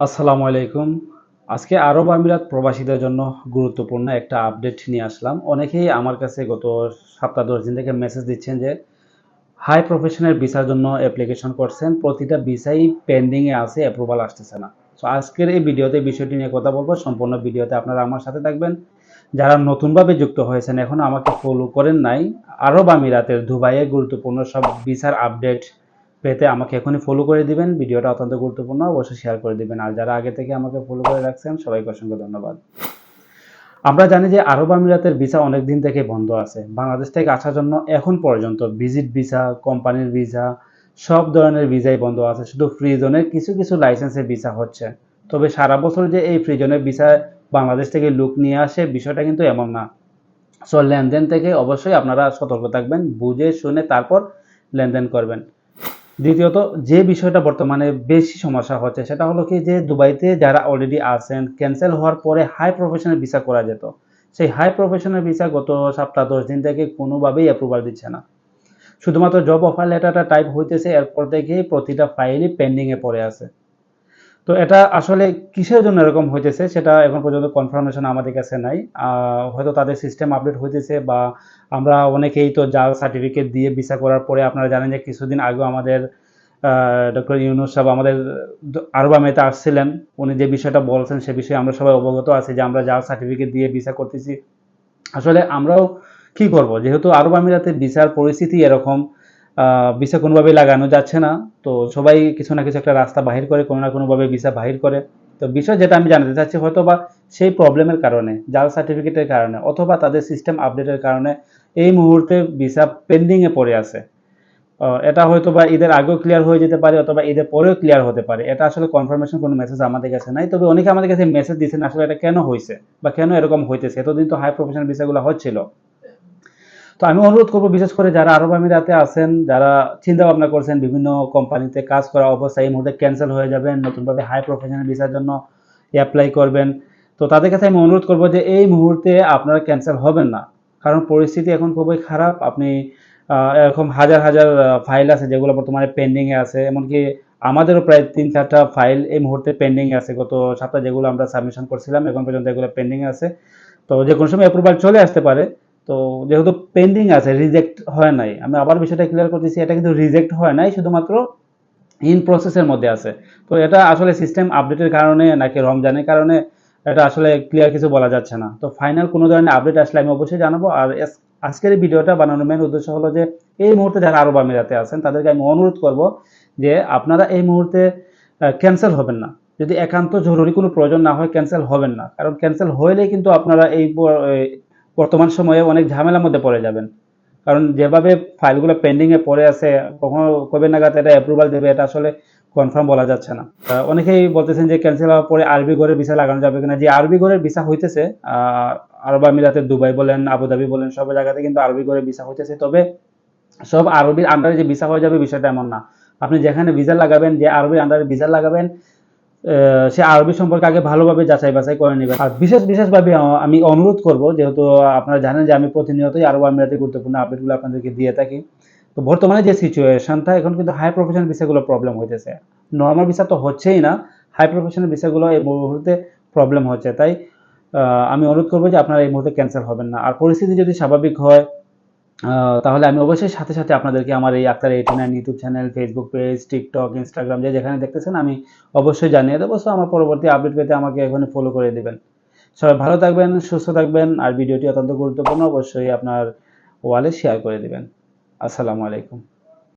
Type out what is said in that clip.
আসসালামু আলাইকুম। আজকে আরব আমিরাত প্রবাসীদের জন্য গুরুত্বপূর্ণ একটা আপডেট নিয়ে আসলাম। অনেকেই আমার কাছে গত সপ্তাহ দশ দিন থেকে মেসেজ দিচ্ছেন যে হাই প্রফেশনের ভিসার জন্য অ্যাপ্লিকেশন করছেন। প্রতিটা ভিসাই পেন্ডিংয়ে আছে অ্যাপ্রুভাল আসতেছে না। সো আজকের এই ভিডিওতে বিষয়টি নিয়ে কথা বলব। সম্পূর্ণ ভিডিওতে আপনারা আমার সাথে থাকবেন। যারা নতুনভাবে যুক্ত হয়েছেন, এখন আমাকে ফলো করেন নাই। আরব আমিরাতের দুবাইয়ে গুরুত্বপূর্ণ সব ভিসার আপডেট পেতে আমাকে এখনই ফলো করে দিবেন, ভিডিওটা অত্যন্ত গুরুত্বপূর্ণ, অবশ্যই শেয়ার করে দিবেন। আর যারা আগে থেকে আমাকে ফলো করে রাখছেন, সবাইকে অসংখ্য ধন্যবাদ। আমরা জানি যে আরব আমিরাতের ভিসা অনেক দিন থেকে বন্ধ আছে। বাংলাদেশ থেকে আসার জন্য এখন পর্যন্ত ভিজিট ভিসা কোম্পানির ভিসা সব ধরনের ভিসাই বন্ধ আছে। শুধু ফ্রি জোনের কিছু কিছু লাইসেন্সের ভিসা হচ্ছে। তবে সারা বছর যে এই ফ্রি জোনের ভিসা বাংলাদেশ থেকে লুক নিয়ে আসে, বিষয়টা কিন্তু এমন না। সো লেনদেন থেকে অবশ্যই আপনারা সতর্ক থাকবেন, বুঝে, শুনে তারপর লেনদেন করবেন। দ্বিতীয়ত, যে বিষয়টা বর্তমানে বেশি সমস্যা হচ্ছে, সেটা হলো কি যে দুবাইতে যারা অলরেডি আছেন ক্যান্সেল হওয়ার পরে হাই প্রফেশনাল ভিসা করা যেত। সেই হাই প্রফেশনাল ভিসা গত সপ্তাহ দশ দিন থেকে কোনোভাবেই অ্যাপ্রুভাল দিচ্ছে না। শুধুমাত্র জব অফার লেটারটা টাইপ হইতেছে, এরপর থেকে প্রতিটা ফাইলই পেন্ডিংয়ে পড়ে আছে। তো এটা আসলে কিসের জন্য এরকম হইতেছে সেটা এখন পর্যন্ত কনফার্মেশন আমাদের কাছে নাই। হয়তো তাদের সিস্টেম আপডেট হইতেছে বা আমরা অনেকেই তো জাল সার্টিফিকেট দিয়ে ভিসা করার পরে আপনারা জানেন যে কিছুদিন আগেও আমাদের ডক্টর ইউনুস সাহেব আমাদের আরব আমিরাতে আসছিলেন। উনি যে বিষয়টা বলছেন সে বিষয়ে আমরা সবাই অবগত আছি যে আমরা জাল সার্টিফিকেট দিয়ে ভিসা করতেছি। আসলে আমরাও কি করব? যেহেতু আরব আমিরাতে ভিসার পরিস্থিতি এরকম ভিসা কোনোভাবেই লাগানো যাচ্ছে না। তো সবাই কিছু না কিছু একটা রাস্তা বাহির করে, কোনো না কোনোভাবে ভিসা বাহির করে। তো বিষয় যেটা আমি জানাতে চাচ্ছি হয়তো বা সেই প্রবলেমের কারণে জাল সার্টিফিকেটের কারণে, অথবা তাদের সিস্টেম আপডেটের কারণে এই মুহূর্তে ভিসা পেন্ডিংয়ে পড়ে আছে। এটা হয়তো বা ঈদের আগেও ক্লিয়ার হয়ে যেতে পারে, অথবা ঈদের পরেও ক্লিয়ার হতে পারে। এটা আসলে কনফার্মেশন কোনো মেসেজ আমাদের কাছে নাই। তবে অনেকে আমাদের কাছে মেসেজ দিচ্ছেন আসলে এটা কেন হয়েছে বা কেন এরকম হইতেছে? এতদিন তো হাই প্রফেশনাল ভিসাগুলো হচ্ছিল। তো আমি অনুরোধ করব, বিশেষ করে যারা আরব আমিরাতে আছেন, যারা চিন্তা ভাবনা করছেন বিভিন্ন কোম্পানিতে কাজ করা অবস্থায়, এই মুহূর্তে ক্যান্সেল হয়ে যাবেন, নতুনভাবে হাই প্রফেশনাল ভিসার জন্য অ্যাপ্লাই করবেন। তো তাদের কাছে আমি অনুরোধ করব যে এই মুহূর্তে আপনারা ক্যান্সেল হবেন না। কারণ পরিস্থিতি এখন খুবই খারাপ। আপনি এরকম হাজার হাজার ফাইল আছে যেগুলো বর্তমানে পেন্ডিংয়ে আছে। এমনকি আমাদেরও প্রায় তিন চারটা ফাইল এই মুহূর্তে পেন্ডিংয়ে আছে। গত সপ্তাহে যেগুলো আমরা সাবমিশন করছিলাম, এখন পর্যন্ত এগুলো পেন্ডিং আছে। তো যে কোনো সময় অ্যাপ্রুভাল চলে আসতে পারে। তো যেহেতু পেন্ডিং আছে রিজেক্ট হয় নাই, আমি আবার বিষয়টা ক্লিয়ার করতেছি, এটা কিন্তু রিজেক্ট হয় নাই, শুধুমাত্র ইন প্রসেসের মধ্যে আছে। তো এটা আসলে সিস্টেম আপডেটের কারণে নাকি রমজানের কারণে এটা আসলে ক্লিয়ার কিছু বলা যাচ্ছে না। তো ফাইনাল কোনো ধরনের আপডেট আসলে আমি অবশ্যই জানাব। আর আজকের এই ভিডিওটা বানানোর মেন উদ্দেশ্য হলো যে, এই মুহূর্তে যারা আরব আমিরাতে আছেন, তাদেরকে আমি অনুরোধ করব যে আপনারা এই মুহূর্তে ক্যান্সেল হবেন না। যদি একান্ত জরুরি কোনো প্রয়োজন না হয় ক্যান্সেল হবেন না। কারণ ক্যান্সেল হইলেই কিন্তু আপনারা এই বর্তমান সময়ে অনেক ঝামেলার মধ্যে পড়ে যাবেন। কারণ যেভাবে ফাইলগুলো পেন্ডিংয়ে পড়ে আছে, কখনো কবে নাগাদ এটা অ্যাপ্রুভাল দেবে, এটা আসলে কনফার্ম বলা যাচ্ছে না। অনেকেই বলতেছেন যে ক্যান্সেল হওয়ার পরে আরবি ঘরের ভিসা লাগানো যাবে কিনা। যে আরবি ঘরের ভিসা হইতেছে আরব আমিরাতের দুবাই বলেন, আবুধাবি বলেন, সব জায়গাতে কিন্তু আরবি ঘরের ভিসা হইতেছে। তবে সব আরবির আন্ডারে যে ভিসা হয়ে যাবে বিষয়টা এমন না। আপনি যেখানে ভিসা লাগাবেন, যে আরবির আন্ডারে ভিসা লাগাবেন সে আরবি সম্পর্কে আগে ভালোভাবে যাচাই বাছাই করে নেবে। আর বিশেষ, বিশেষভাবে আমি অনুরোধ করব, যেহেতু আপনারা জানেন যে আমি প্রতিনিয়তই আরব আমিরাতে গুরুত্বপূর্ণ আপডেটগুলো আপনাদেরকে দিয়ে থাকি। তো বর্তমানে যে সিচুয়েশনটা এখন কিন্তু হাই প্রফেশনাল বিষয়গুলো প্রবলেম হইতেছে। নর্মাল ভিসা তো হচ্ছেই না হাই প্রফেশনাল বিষয়গুলো এই মুহূর্তে প্রবলেম হচ্ছে। তাই আমি অনুরোধ করব যে আপনারা এই মুহূর্তে ক্যান্সেল হবেন না। আর পরিস্থিতি যদি স্বাভাবিক হয় তাহলে আমি অবশ্যই সাথে সাথে আপনাদেরকে আমার এই Akhtar eighty nine YouTube channel Facebook page TikTok Instagram যে যেখানে দেখতেছেন, আমি অবশ্যই জানিয়ে দেবো। সো আমার পরবর্তী আপডেট পেতে আমাকে এখানে ফলো করে দেবেন। সবাই ভালো থাকবেন, সুস্থ থাকবেন, আর ভিডিওটি অত্যন্ত গুরুত্বপূর্ণ, অবশ্যই আপনার ওয়ালে শেয়ার করে দেবেন। আসসালামু আলাইকুম।